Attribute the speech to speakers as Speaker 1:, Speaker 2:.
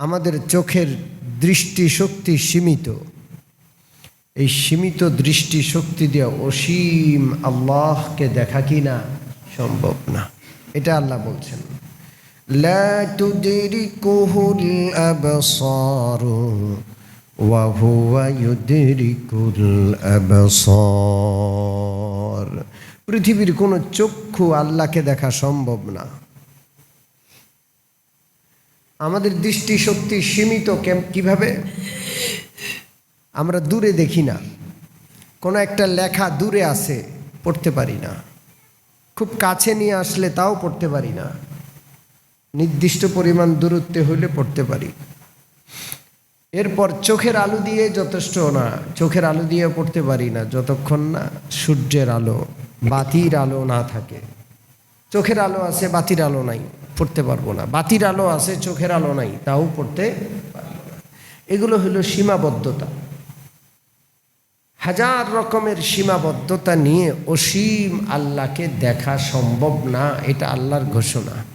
Speaker 1: আমাদের চোখের দৃষ্টিশক্তি সীমিত এই সীমিত দৃষ্টিশক্তি দিয়ে অসীম আল্লাহকে দেখা কি না সম্ভব না এটা আল্লাহ বলছেন لا تدركه الأبصار وهو يدرك الأبصار পৃথিবীর কোনো চক্ষু আল্লাহকে দেখা সম্ভব না আমাদের দৃষ্টিশক্তি সীমিত কীভাবে? আমরা দূরে দেখি না। কোনো একটা লেখা দূরে আছে, পড়তে পারি না। খুব কাছে নিয়ে আসলে তাও পড়তে পারি না। নির্দিষ্ট পরিমাণ দূরত্বে হইলে পড়তে পারি। এরপর চোখের আলো দিয়ে যথেষ্ট না। চোখের আলো দিয়ে পড়তে পারি না, যতক্ষণ না সূর্যের আলো, বাতির আলো না থাকে। চোখের আলো আছে, বাতির আলো নাই। পড়তে পারব না। বাতির আলো আছে, চোখের আলো নাই, তাও পড়তে পারব না। এগুলো হলো সীমাবদ্ধতা। হাজার রকমের সীমাবদ্ধতা নিয়ে অসীম আল্লাহকে দেখা সম্ভব না, এটা আল্লাহর ঘোষণা।